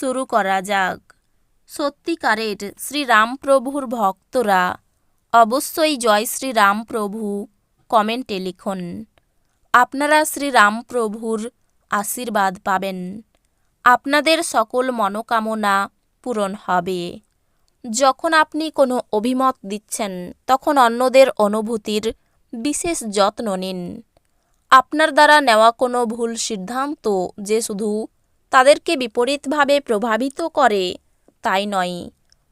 শুরু করা যাক। সত্যিকারের শ্রীরামপ্রভুর ভক্তরা। অবশ্যই জয় শ্রীরামপ্রভু, কমেন্টে লিখুন। আপনারা শ্রীরামপ্রভুর আশীর্বাদ পাবেন। আপনাদের সকল মনোকামনা পূরণ হবে। যখন আপনি কোনো অভিমত দিচ্ছেন, তখন অন্যদের অনুভূতির বিশেষ যত্ন নিন। আপনার দ্বারা নেওয়া কোনো ভুল সিদ্ধান্ত যে শুধু তাদেরকে বিপরীতভাবে প্রভাবিত করে। তাই নয়,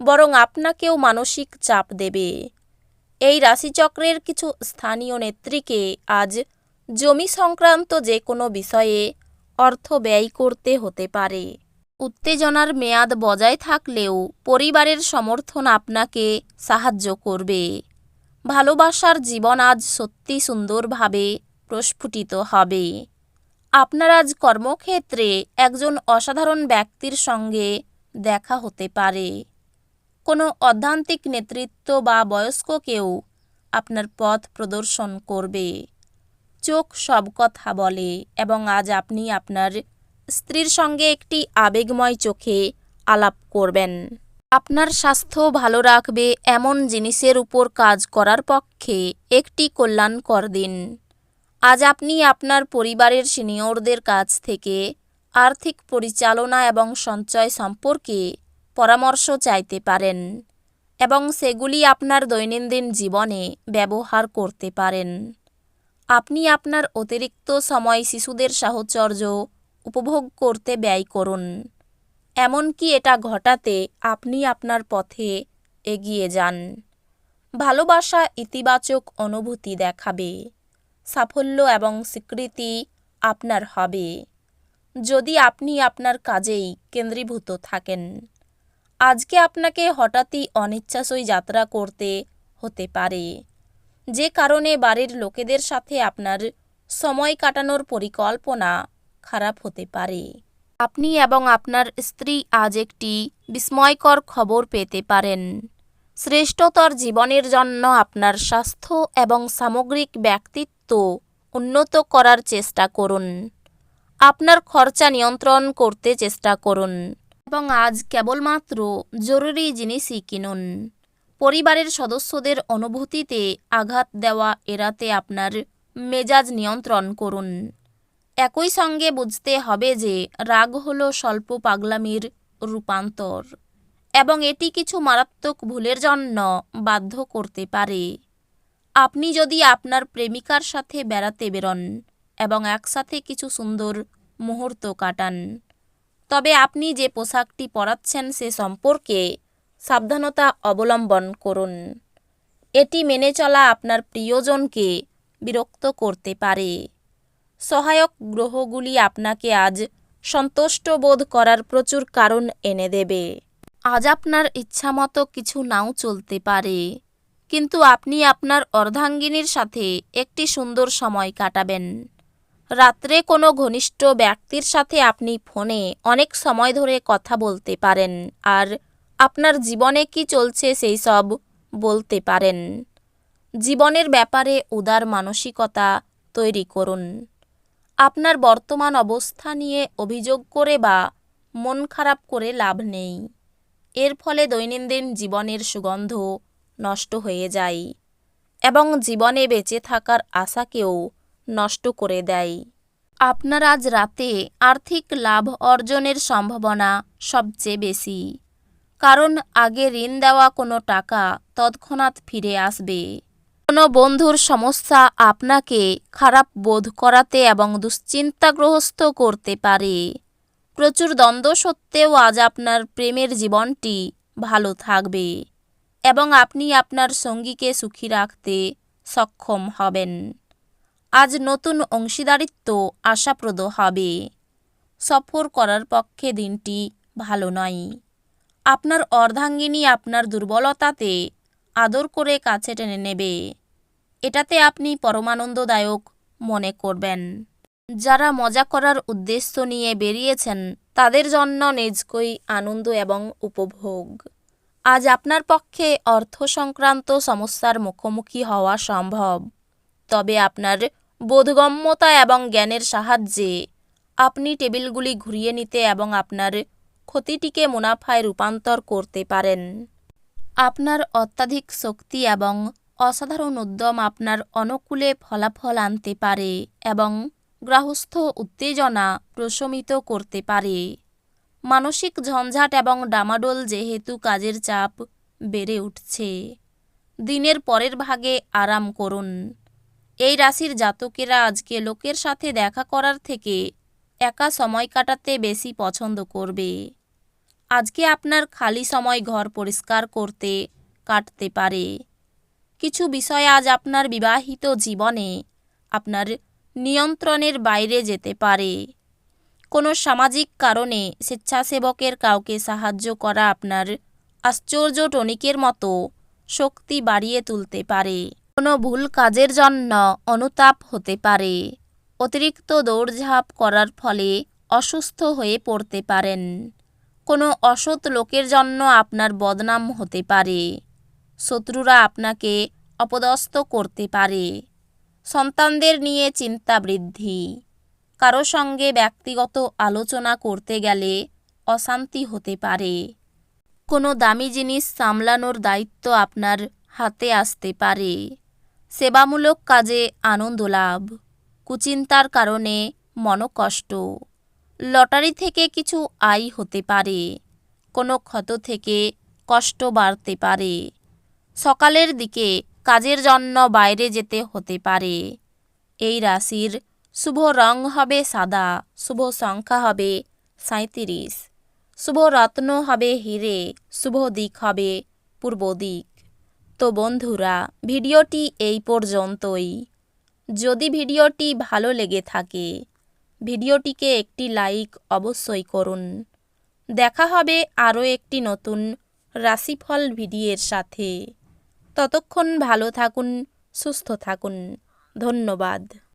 বরং আপনাকেও মানসিক চাপ দেবে। এই রাশিচক্রের কিছু স্থানীয় নেত্রীকে আজ জমি সংক্রান্ত যে কোনো বিষয়ে অর্থ ব্যয় করতে হতে পারে। উত্তেজনার মেয়াদ বজায় থাকলেও পরিবারের সমর্থন আপনাকে সাহায্য করবে। ভালোবাসার জীবন আজ সত্যি সুন্দরভাবে প্রস্ফুটিত হবে। আপনার আজ কর্মক্ষেত্রে একজন অসাধারণ ব্যক্তির সঙ্গে দেখা হতে পারে। কোনো অধ্যান্তিক নেতৃত্ব বা বয়স্ক কেউ আপনার পথ প্রদর্শন করবে। চোখ সব কথা বলে এবং আজ আপনি আপনার স্ত্রীর সঙ্গে একটি আবেগময় চোখে আলাপ করবেন। আপনার স্বাস্থ্য ভালো রাখবে এমন জিনিসের উপর কাজ করার পক্ষে একটি কল্যাণকর দিন। আজ আপনি আপনার পরিবারের সিনিয়রদের কাছ থেকে আর্থিক পরিচালনা এবং সঞ্চয় সম্পর্কে পরামর্শ চাইতে পারেন এবং সেগুলি আপনার দৈনন্দিন জীবনে ব্যবহার করতে পারেন। আপনি আপনার অতিরিক্ত সময় শিশুদের সাহচর্য উপভোগ করতে ব্যয় করুন। এমনকি এটা ঘটাতে আপনি আপনার পথে এগিয়ে যান। ভালোবাসা ইতিবাচক অনুভূতি দেখাবে। সাফল্য এবং স্বীকৃতি আপনার হবে। যদি আপনি আপনার কাজেই কেন্দ্রীভূত থাকেন, আজকে আপনাকে হঠাৎই অনিচ্ছাসই যাত্রা করতে হতে পারে। যে কারণে বাড়ির লোকেদের সাথে আপনার সময় কাটানোর পরিকল্পনা খারাপ হতে পারে। আপনি এবং আপনার স্ত্রী আজ একটি বিস্ময়কর খবর পেতে পারেন। শ্রেষ্ঠতর জীবনের জন্য আপনার স্বাস্থ্য এবং সামগ্রিক ব্যক্তিত্ব উন্নত করার চেষ্টা করুন। আপনার খরচা নিয়ন্ত্রণ করতে চেষ্টা করুন এবং আজ কেবলমাত্র জরুরি জিনিসই কিনুন। পরিবারের সদস্যদের অনুভূতিতে আঘাত দেওয়া এড়াতে আপনার মেজাজ নিয়ন্ত্রণ করুন। একই সঙ্গে বুঝতে হবে যে রাগ হল স্বল্প পাগলামির রূপান্তর এবং এটি কিছু মারাত্মক ভুলের জন্য বাধ্য করতে পারে। আপনি যদি আপনার প্রেমিকার সাথে বেড়াতে বেরোন এবং একসাথে কিছু সুন্দর মুহূর্ত কাটান, তবে আপনি যে পোশাকটি পরাচ্ছেন সে সম্পর্কে সাবধানতা অবলম্বন করুন। এটি মেনে চলা আপনার প্রিয়জনকে বিরক্ত করতে পারে। সহায়ক গ্রহগুলি আপনাকে আজ সন্তুষ্ট বোধ করার প্রচুর কারণ এনে দেবে। আজ আপনার ইচ্ছামতো কিছু নাও চলতে পারে। কিন্তু আপনি আপনার অর্ধাঙ্গিনীর সাথে একটি সুন্দর সময় কাটাবেন। রাত্রে কোনো ঘনিষ্ঠ ব্যক্তির সাথে আপনি ফোনে অনেক সময় ধরে কথা বলতে পারেন আর আপনার জীবনে কি চলছে সেই সব বলতে পারেন। জীবনের ব্যাপারে উদার মানসিকতা তৈরি করুন। আপনার বর্তমান অবস্থা নিয়ে অভিযোগ করে বা মন খারাপ করে লাভ নেই। এর ফলে দৈনন্দিন জীবনের সুগন্ধ নষ্ট হয়ে যায় এবং জীবনে বেঁচে থাকার আশাকেও নষ্ট করে দেয়। আপনার আজ রাতে আর্থিক লাভ অর্জনের সম্ভাবনা সবচেয়ে বেশি, কারণ আগে ঋণ দেওয়া কোনো টাকা তৎক্ষণাৎ ফিরে আসবে। কোনো বন্ধুর সমস্যা আপনাকে খারাপ বোধ করাতে এবং দুশ্চিন্তাগ্রস্ত করতে পারে। প্রচুর দ্বন্দ্ব সত্ত্বেও আজ আপনার প্রেমের জীবনটি ভালো থাকবে। এবং আপনি আপনার সঙ্গীকে সুখী রাখতে সক্ষম হবেন। আজ নতুন অংশীদারিত্ব আশাপ্রদ হবে। সফর করার পক্ষে দিনটি ভালো নয়। আপনার অর্ধাঙ্গিনী আপনার দুর্বলতাতে আদর করে কাছে টেনে নেবে। এটাতে আপনি পরমানন্দদায়ক মনে করবেন। যারা মজা করার উদ্দেশ্য নিয়ে বেরিয়েছেন, তাদের জন্য নিজকই আনন্দ এবং উপভোগ। আজ আপনার পক্ষে অর্থ সংক্রান্ত সমস্যার মুখোমুখি হওয়া সম্ভব। তবে আপনার বোধগম্যতা এবং জ্ঞানের সাহায্যে আপনি টেবিলগুলি ঘুরিয়ে নিতে এবং আপনার ক্ষতিটিকে মুনাফায় রূপান্তর করতে পারেন। আপনার অত্যাধিক শক্তি এবং অসাধারণ উদ্যম আপনার অনুকূলে ফলাফল আনতে পারে এবং গ্রাহস্থ উত্তেজনা প্রশমিত করতে পারে। মানসিক ঝঞ্ঝাট এবং ডামাডোল যেহেতু কাজের চাপ বেড়ে উঠছে। দিনের পরের ভাগে আরাম করুন। এই রাশির জাতকেরা আজকে লোকের সাথে দেখা করার থেকে একা সময় কাটাতে বেশি পছন্দ করবে। আজকে আপনার খালি সময় ঘর পরিষ্কার করতে কাটতে পারে। কিছু বিষয় আজ আপনার বিবাহিত জীবনে আপনার নিয়ন্ত্রণের বাইরে যেতে পারে। কোনো সামাজিক কারণে স্বেচ্ছাসেবকের কাউকে সাহায্য করা আপনার আশ্চর্য টনিকের মতো শক্তি বাড়িয়ে তুলতে পারে। কোনো ভুল কাজের জন্য অনুতাপ হতে পারে। অতিরিক্ত দৌড়ঝাঁপ করার ফলে অসুস্থ হয়ে পড়তে পারেন। কোনো অসৎ লোকের জন্য আপনার বদনাম হতে পারে। শত্রুরা আপনাকে অপদস্থ করতে পারে। সন্তানদের নিয়ে চিন্তা বৃদ্ধি। কারও সঙ্গে ব্যক্তিগত আলোচনা করতে গেলে অশান্তি হতে পারে। কোনো দামি জিনিস সামলানোর দায়িত্ব আপনার হাতে আসতে পারে। সেবামূলক কাজে আনন্দ লাভ, কুচিন্তার কারণে মনকষ্ট। লটারি থেকে কিছু আয় হতে পারে, কোনো ক্ষত থেকে কষ্ট বাড়তে পারে। সকালের দিকে কাজের জন্য বাইরে যেতে হতে পারে। এই রাশির শুভ রং হবে সাদা, শুভ সংখ্যা হবে সাঁত্রিশ শুভ রত্ন হবে হিরে, শুভ দিক হবে পূর্ব দিক। তো বন্ধুরা, ভিডিওটি এই পর্যন্তই। যদি ভিডিওটি ভালো লেগে থাকে, ভিডিওটিকে একটি লাইক অবশ্যই করুন। দেখা হবে আরও একটি নতুন রাশিফল ভিডিওর সাথে। ততক্ষণ ভালো থাকুন, সুস্থ থাকুন। ধন্যবাদ।